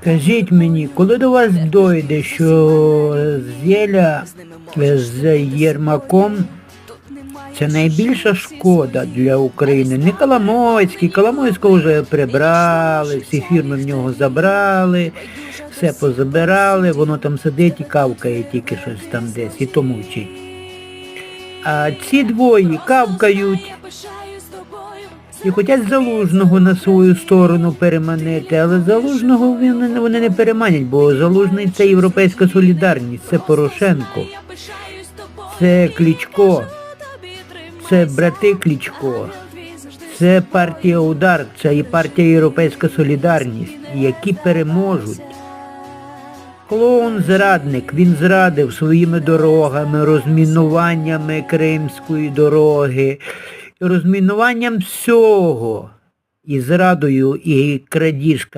Скажіть мені, коли до вас дойде, що зєля з Єрмаком це найбільша шкода для України. Не Коломойський, Коломойського вже прибрали, всі фірми в нього забрали, все позабирали, воно там сидить і кавкає тільки щось там десь, і то мовчить. А ці двоє кавкають і хочуть залужного на свою сторону переманити, але залужного він- вони не переманять, бо залужний це європейська солідарність, це Порошенко, це Кличко, це брати Кличко, це партія Удар, це і партія Європейська Солідарність, які переможуть. Клоун зрадник, він зрадив своїми дорогами, розмінуваннями Кримської дороги, розмінуванням всього. І зрадою, і крадіжками.